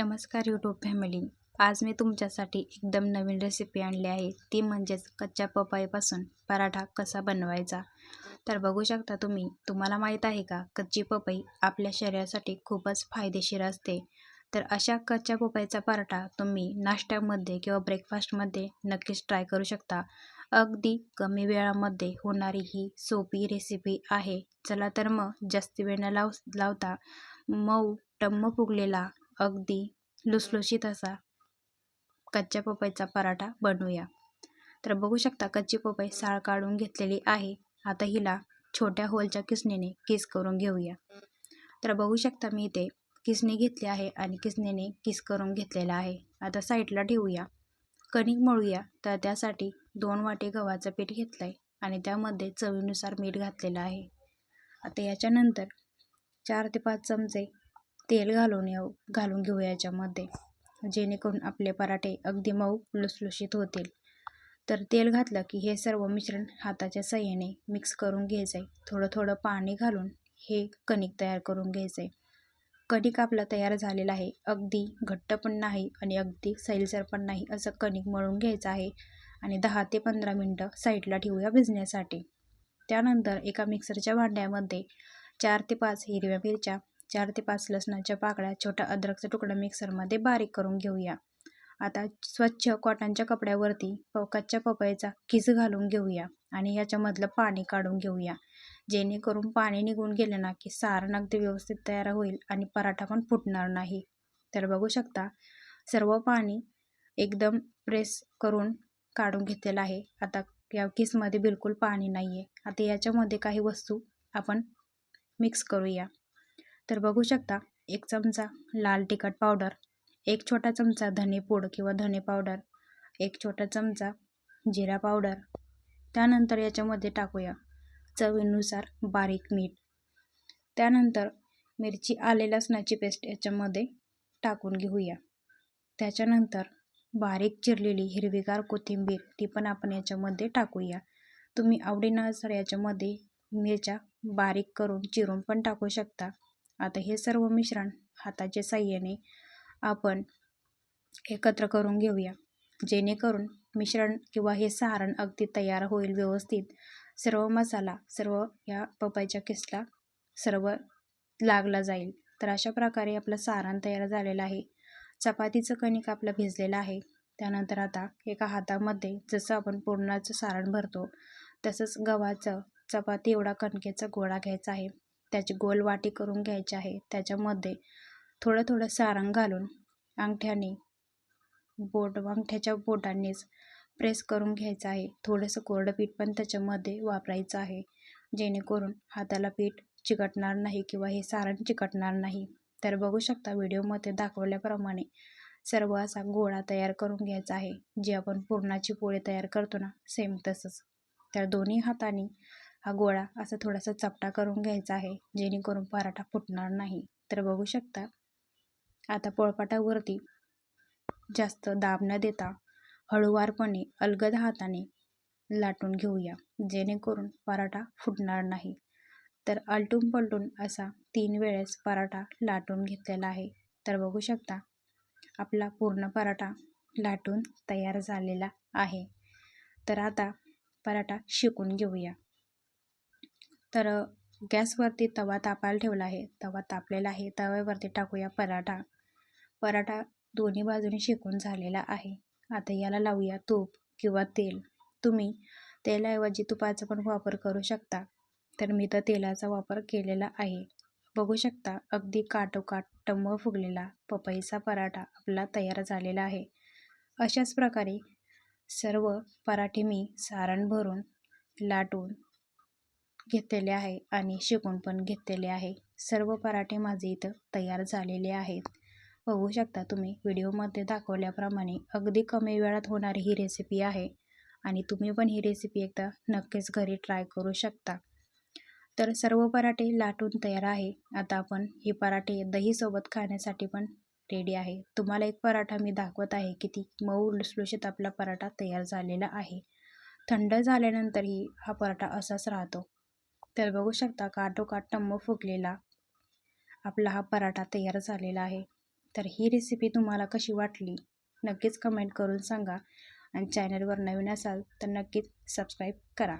नमस्कार YouTube family आज मी तुमच्यासाठी एकदम नवीन रेसिपी आणली आहे. ती म्हणजेच कच्च्या पपईपासून पराठा कसा बनवायचा? तर बघू शकता तुम्ही तुम्हाला माहीत आहे का कच्ची पपई आपल्या शरीरासाठी खूपच फायदेशीर असते. तर अशा कच्च्या पपईचा पराठा तुम्ही नाश्त्यामध्ये किंवा ब्रेकफास्टमध्ये नक्कीच ट्राय करू शकता. अगदी कमी वेळामध्ये होणारी ही सोपी रेसिपी आहे. चला तर मग जास्त वेळ न लाव लावता मऊ टम्म फुगलेला अगदी लुसलुशीत असा कच्च्या पपईचा पराठा बनवूया. तर बघू शकता कच्ची पपई साळ काढून घेतलेली आहे. आता हिला छोट्या होलच्या किसणीने किस करून घेऊया. तर बघू शकता मी इथे किसणी घेतली आहे आणि किसणीने किस करून घेतलेला आहे. आता साईडला ठेवूया. कणिक मळूया. तर त्यासाठी दोन वाटी गव्हाचं पीठ घेतलं आहे आणि त्यामध्ये चवीनुसार मीठ घातलेलं आहे. आता याच्यानंतर चार ते पाच चमचे तेल घालून येऊ घालून घेऊ याच्यामध्ये. जेणेकरून आपले पराठे अगदी मऊ लुसलुशीत होतील. तर तेल घातलं की हे सर्व मिश्रण हाताच्या सहाय्याने मिक्स करून घ्यायचं आहे थोडं थोडं पाणी घालून हे कणिक तयार करून घ्यायचं आहे कणिक आपलं तयार झालेलं आहे. अगदी घट्ट पण नाही आणि अगदी सैलसर पण नाही असं कणिक मळून घ्यायचं आहे आणि दहा ते पंधरा मिनटं साईडला ठेवूया भिजण्यासाठी. त्यानंतर एका मिक्सरच्या भांड्यामध्ये चार ते पाच हिरव्या मिरच्या चार ते पाच लसणाच्या पाकळ्या छोटा अद्रकचा तुकडा मिक्सरमध्ये बारीक करून घेऊया. आता स्वच्छ कॉटनच्या कपड्यावरती प कच्च्या पपईचा किस घालून घेऊया आणि याच्यामधलं पाणी काढून घेऊया. जेणेकरून पाणी निघून गेलं ना की सारण अगदी व्यवस्थित तयार होईल आणि पराठा पण फुटणार नाही. तर बघू शकता सर्व पाणी एकदम प्रेस करून काढून घेतलेलं आहे. आता या किसमध्ये बिलकुल पाणी नाही आहे आता याच्यामध्ये काही वस्तू आपण मिक्स करूया. तर बघू शकता एक चमचा लाल तिखट पावडर एक छोटा चमचा धनेपूड किंवा धने पावडर एक छोटा चमचा जिरा पावडर. त्यानंतर याच्यामध्ये टाकूया चवीनुसार बारीक मीठ. त्यानंतर मिरची आले लसणाची पेस्ट याच्यामध्ये टाकून घेऊया. त्याच्यानंतर बारीक चिरलेली हिरवीगार कोथिंबीर ती पण आपण याच्यामध्ये टाकूया. तुम्ही आवडीनुसार याच्यामध्ये मिरच्या बारीक करून चिरून पण टाकू शकता. आता हे सर्व मिश्रण हाताच्या साह्याने आपण एकत्र करून घेऊया. जेणेकरून मिश्रण किंवा हे सारण अगदी तयार होईल व्यवस्थित. सर्व मसाला सर्व या पपईच्या किसला सर्व लागला जाईल. तर अशा प्रकारे आपलं सारण तयार झालेलं आहे. चपातीचं कणिक आपलं भिजलेलं आहे. त्यानंतर आता एका हातामध्ये जसं आपण पूर्णाचं सारण भरतो तसंच गव्हाचं चपाती एवढा कणकेचा गोळा घ्यायचा आहे. त्याची गोल वाटी करून घ्यायची आहे. त्याच्यामध्ये थोडं थोडं सारंग घालून अंगठ्याने बोट अंगठ्याच्या बोटांनीच प्रेस करून घ्यायचं आहे. थोडंसं कोरडं पीठ पण त्याच्यामध्ये वापरायचं आहे. जेणेकरून हाताला पीठ चिकटणार नाही किंवा हे सारण चिकटणार नाही. तर बघू शकता व्हिडिओमध्ये दाखवल्याप्रमाणे सर्व असा गोळा तयार करून घ्यायचा आहे. जे आपण पुरणाची पोळी तयार करतो ना सेम तसंच. तर दोन्ही हाताने हा गोळा असा थोडासा चपटा करून घ्यायचा आहे जेणेकरून पराठा फुटणार नाही. तर बघू शकता. आता पोळपाटावरती जास्त दाब न देता हळूवारपणे अलगद हाताने लाटून घेऊया जेणेकरून पराठा फुटणार नाही. तर आलटून पलटून असा तीन वेळेस पराठा लाटून घेतलेला आहे. तर बघू शकता आपला पूर्ण पराठा लाटून तयार झालेला आहे. तर आता पराठा शिकून घेऊया. तर गॅसवरती तवा तापायला ठेवला आहे. तवा तापलेला आहे. तव्यावरती टाकूया पराठा. पराठा दोन्ही बाजूने शेकून झालेला आहे. आता याला लावूया तूप किंवा तेल. तुम्ही तेलाऐवजी तुपाचा पण वापर करू शकता. तर मी तर तेलाचा वापर केलेला आहे. बघू शकता अगदी काटोकाट टम्म फुगलेला पपईचा पराठा आपला तयार झालेला आहे. अशाच प्रकारे सर्व पराठे मी सारण भरून लाटून घेतलेले आहे आणि शिकून पण घेतलेले आहे. सर्व पराठे माझे इथं तयार झालेले आहेत. बघू शकता तुम्ही व्हिडिओमध्ये दाखवल्याप्रमाणे अगदी कमी वेळात होणारी ही रेसिपी आहे आणि तुम्ही पण ही रेसिपी एकदा नक्कीच घरी ट्राय करू शकता. तर सर्व पराठे लाटून तयार आहे. आता आपण हे पराठे दहीसोबत खाण्यासाठी पण रेडी आहे. तुम्हाला एक पराठा मी दाखवत आहे किती मऊ लुसलुशीत आपला पराठा तयार झालेला आहे. थंड झाल्यानंतरही हा पराठा असाच राहतो. तर बघू शकता काठोकाठ टम्म फुगलेला. आपला हा पराठा तयार झालेला आहे. तर ही रेसिपी तुम्हाला कशी वाटली? नक्कीच कमेंट करून सांगा. आणि चॅनलवर नवीन असाल तर नक्कीच सबस्क्राईब करा.